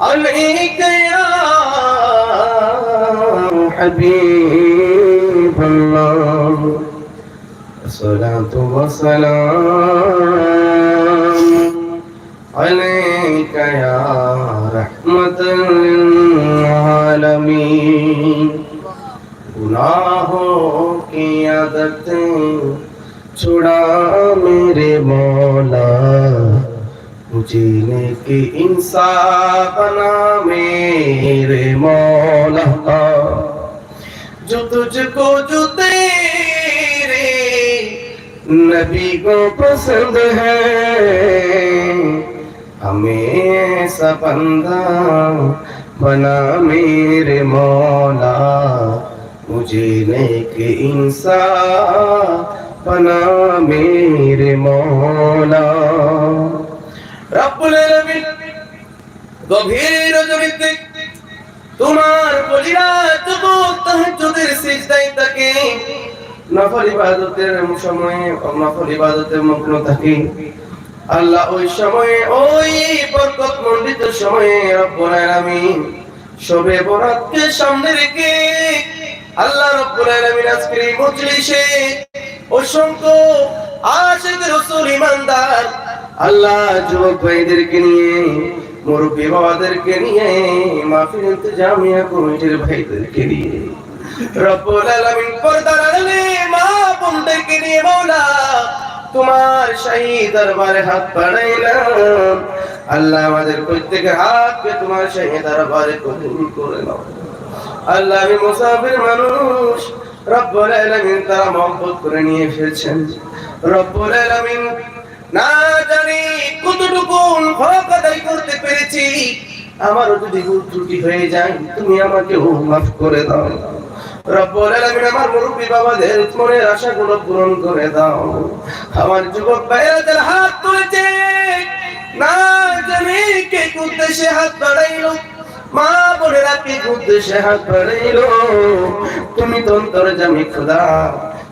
عليك يا حبيب الله الصلاة والسلام عليك يا رحمة للعالمين گناہوں کی عادت چھڑا میرے مولا जीने की इंसाफ बना मेरे मौला। जो तुझको जो तेरे नबी को पसंद है, हमें ऐसा बंदा बना मेरे मौला। मुझे नेक इंसान बना मेरे मौला। রব্বুল আলামিন আল্লাহ ওই সময়ে ওই বরকত মণ্ডিত সময়ে রব্বুল আলামিন শবে বরাতকে সামনে রেখে আল্লাহ রব্বুল আলামিন অসংখ্য আশিক রাসূল ইমানদার আল্লাহ যুবক ভাইদেরকে নিয়ে, মুরব্বী বাবাদেরকে নিয়ে, মাহফিল ইন্তজামিয়া কমিটির ভাইদেরকে নিয়ে। রব্বুল আলামিন পর্দার আড়ালে মা বোনদেরকে নিয়ে মাওলা, তোমার শাহী দরবারে হাত বাড়াইলাম। আল্লাহ আমাদের প্রত্যেকের হাতকে তোমার শাহী দরবারে কবুল করে নাও। আল্লাহ আমি মুসাফির মানুষ, রব্বুল আলামিন তারা মহব্বত করে নিয়ে এসেছেন রব্বুল আলামিন না জানি কতটুকু আদায় করতে পেরেছি। আমারও যদি ভুল ত্রুটি হয়ে যায়, তুমি আমাকে মাফ করে দাও। আমার হাত না জানি কে হাত বাড়াইলো। মা হাত বাড়াইলো? তুমি তো জামি খোদা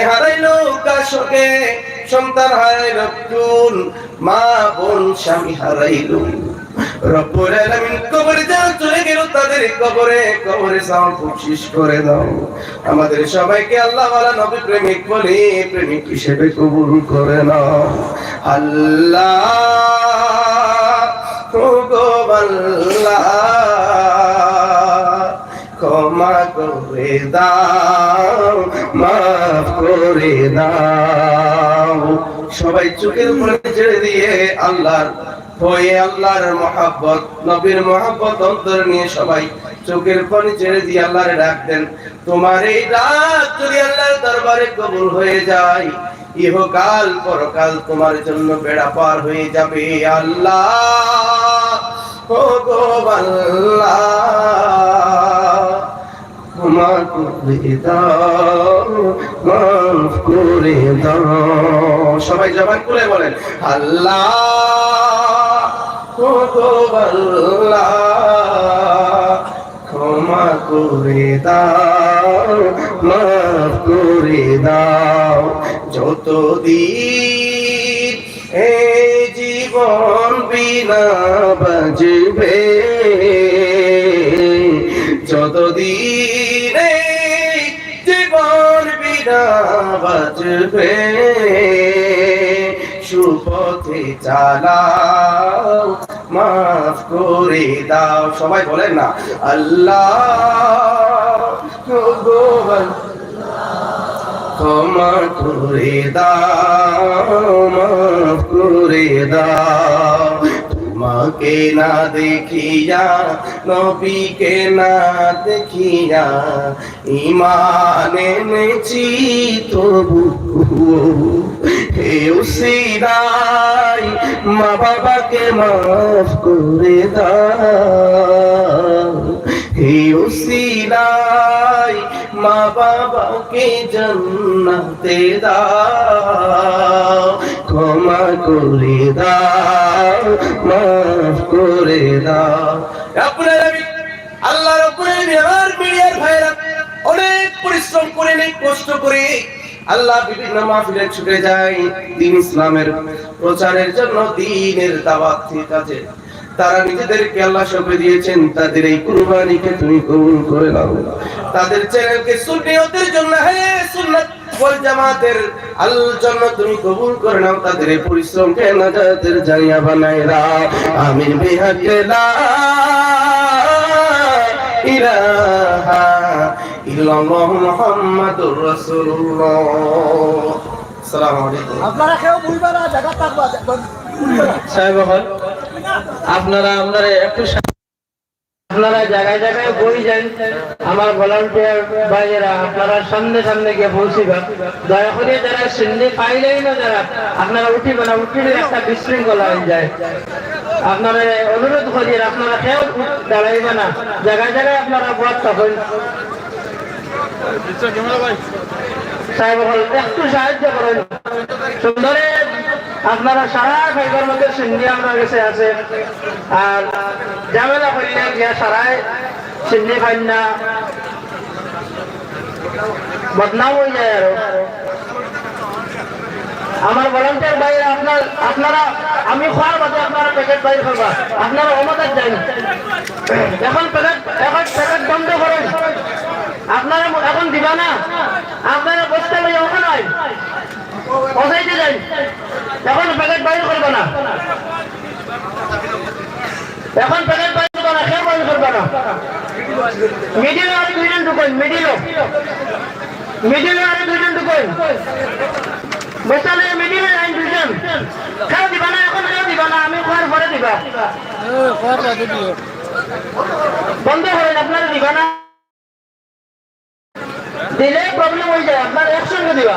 হারাইলো মা করে আমাদের সবাইকে আল্লাহ নবী প্রেমিক বলে, প্রেমিক হিসেবে কবুল করে নাও। আল্লাহ আল্লাহ, ক্ষমা করে দাও। মাফ করে দাও। সবাই চোখের উপরে ছেড়ে দিয়ে আল্লাহর আল্লাহর মহাব্বত, নবীর মহাব্বত অন্তর নিয়ে সবাই চোখের পানি ছেড়ে দিয়ে আল্লাহরে ডাকতেন তোমার এই ডাক যদি আল্লাহর দরবারে কবুল হয়ে যায়, ইহকাল পরকাল তোমার জন্য বেড়া পার হয়ে যাবে। আল্লাহ ও গো আল্লাহ। করে দাও মাফ দাও সবাই জবান করে বলেন, আল্লাহ গো আল্লাহ ক্ষমা করে দাও মাফ করে দাও, যতদিন এই জীবন বিনা বাজবে, যতদিন বিনা বাজবে। সুপথে চালাও, মাফ করে দাও। সবাই বলেন না আল্লাহ, ক্ষমা করে দাও, মাফ করে দাও। কে না দেখিয়া নবী কে না দেখিয়া ইমান নেছি তবু কেউ সিরাই মা বাবাকে মাফ করে দাও। কেউ সিরাই মা বাবাকে জান্নাতে দাও, ক্ষমা করে দাও, মাফ করে দাও। আপনার আমি আল্লাহ রব্বুল মিডিয়ার ভাইরা অনেক পরিশ্রম করে, অনেক কষ্ট করে আল্লাহ বিভিন্ন মাহফিলে ছুটে যায় দিন ইসলামের প্রচারের জন্য দিনের দাওয়াত কাজে তারা নিজেদেরকে আল্লাহ সঁপে দিয়েছেন তাদের এই কুরবানিকে তুমি কবুল করে নাও। তাদের চ্যানেলকে সুন্নিয়তের জন্য হ্যাঁ সুন্নাত ওয়াল জামাতের আল্লাহর জন্য তুমি কবুল করে নাও তাদের এই পরিশ্রমকে নাজাতের জানিয়া বানায় দাও। আমিন বিহাকে লা ইলাহা ইল্লাল্লাহু মুহাম্মাদুর রাসূলুল্লাহ। আসসালামু আলাইকুম। আপনারা কেউ বুঝবে না জায়গা থাকবা সাহেব হল আপনারা আপনারা একটু আপনারা জায়গায় জায়গায় বই যান। আমার ভলান্টিয়ার ভাইয়েরা আপনারা সামনে সামনে গিয়ে পৌঁছিবেন। দয়া করে যারা সিন্ধি পাইলেই না যারা আপনারা উঠিবেন না উঠিলে একটা বিশৃঙ্খলা হয়ে যায়। আপনারা অনুরোধ করি আপনারা কেউ দাঁড়াইবে না। জায়গায় জায়গায় আপনারা বদ থাকুন সাহেব একটু সাহায্য করেন। সুন্দরে আপনারা সারা ফাইবার মধ্যে সিন্ধি আমরা কাছে আছে। আর ঝামেলা করলে গিয়া সারাই সিন্ধি ফাইন না। বদনাম হয়ে যায় আরও। আমার ভলান্টিয়ার বাইরে আপনার আপনারা আমি খাওয়ার বাদে আপনারা প্যাকেট বাইর করবা আপনারা অমতার যাই এখন প্যাকেট এখন প্যাকেট বন্ধ করেন। আপনারা এখন দিবা না। আপনারা বসতে লইয়া ওখানে পৌঁছাইতে যাই এখন প্যাকেট বাইর করবে না। এখন প্যাকেট বাইর করবে না, কেউ বাইর করবে না। মিডিলে আর দুইজন ঢুকুন মিডিলও মিডিলে আর দুইজন ঢুকুন। বসালে মিডিলে আইন দুইজন। কেউ দিবা না, এখন কেউ দিবা না, আমি খোয়ার পরে দিবা। বন্ধ করেন আপনারা দিবা না। দিলে প্রবলেম হয়ে যায়, আপনার একসঙ্গে দিবা।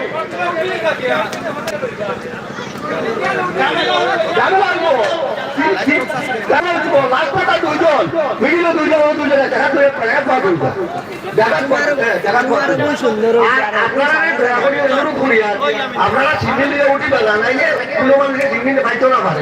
জানো লাগবো জানো লাগবো লাস্ট কথা দুইজন মিডিলে জায়গা আপনারা দয়া করে অনুরোধ করি আপনারা সিগন্যাল দিয়ে উঠি বেলা নাই যে কোনো মানুষের সিগন্যাল পাইতো না পারে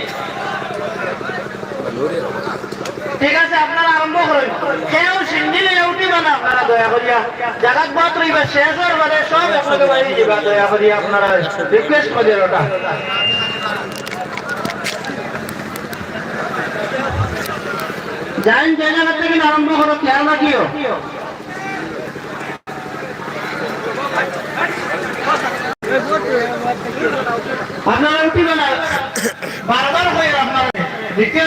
ঠিক আছে, আপনারা আরম্ভ করেন। কেউ উঠিবে না আপনারা দয়া করিয়া। জাগাত বাত রইবা, শেষ হওয়ার বাদে সব আপনাকে বাড়ি যাবা, দয়া আপনারা রিকোয়েস্ট করেন ওটা। জায়গা থেকে আরম্ভ করো, খেয়াল রাখিও। আপনারা